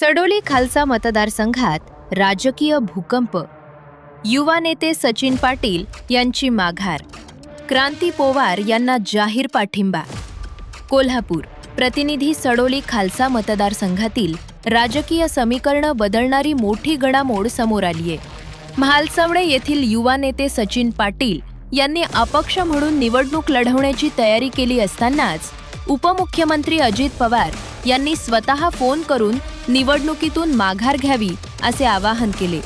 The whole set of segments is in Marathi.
सडोली खालसा मतदारसंघात राजकीय भूकंप. युवा नेते सचिन पाटील यांची माघार. क्रांती पोवार यांना जाहीर पाठिंबा. कोल्हापूर प्रतिनिधी सडोली खालसा मतदारसंघातील राजकीय समीकरणं बदलणारी मोठी घडामोड समोर आलीय. म्हालसवणे येथील युवा नेते सचिन पाटील यांनी अपक्ष म्हणून निवडणूक लढवण्याची तयारी केली असतानाच उपमुख्यमंत्री अजित पवार यांनी स्वतः फोन करून निवडणुकीतून माघार घ्यावी असे आवाहन केले.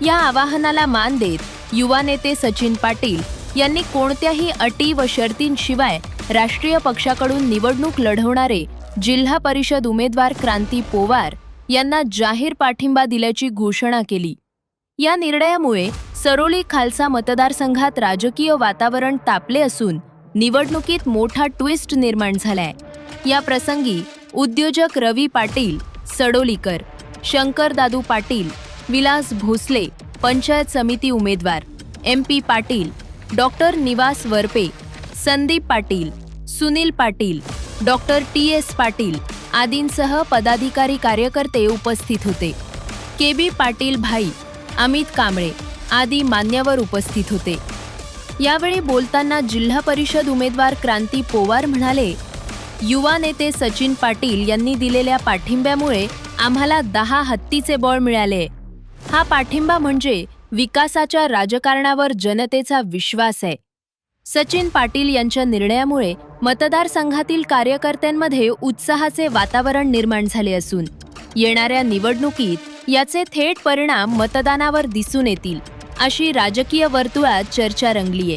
या आवाहनाला मान देत युवा नेते सचिन पाटील यांनी कोणत्याही अटी व शर्तींशिवाय राष्ट्रीय पक्षाकडून निवडणूक लढवणारे जिल्हा परिषद उमेदवार क्रांती पोवार यांना जाहीर पाठिंबा दिल्याची घोषणा केली. या निर्णयामुळे सरोली खालसा मतदारसंघात राजकीय वातावरण तापले असून निवडणुकीत मोठा ट्विस्ट निर्माण झालाय. या प्रसंगी उद्योजक रवी पाटील सडोलीकर शंकर दादू पाटील विलास भोसले पंचायत समिती उमेदवार M P Patil doctor Nivas Warpe Sandeep Patil Sunil Patil doctor T S Patil आदींसह पदाधिकारी कार्यकर्ते उपस्थित होते. के बी पाटील भाई अमित कांबळे आदी मान्यवर उपस्थित होते. यावेळी बोलताना जिल्हा परिषद उमेदवार क्रांती पोवार म्हणाले युवा नेते सचिन पाटील यांनी दिलेल्या पाठिंब्यामुळे आम्हाला दहा हत्तीचे बळ मिळाले. हा पाठिंबा म्हणजे विकासाच्या राजकारणावर जनतेचा विश्वास आहे. सचिन पाटील यांच्या निर्णयामुळे मतदारसंघातील कार्यकर्त्यांमध्ये उत्साहाचे वातावरण निर्माण झाले असून येणाऱ्या निवडणुकीत याचे थेट परिणाम मतदानावर दिसून येतील अशी राजकीय वर्तुळात चर्चा रंगलीय.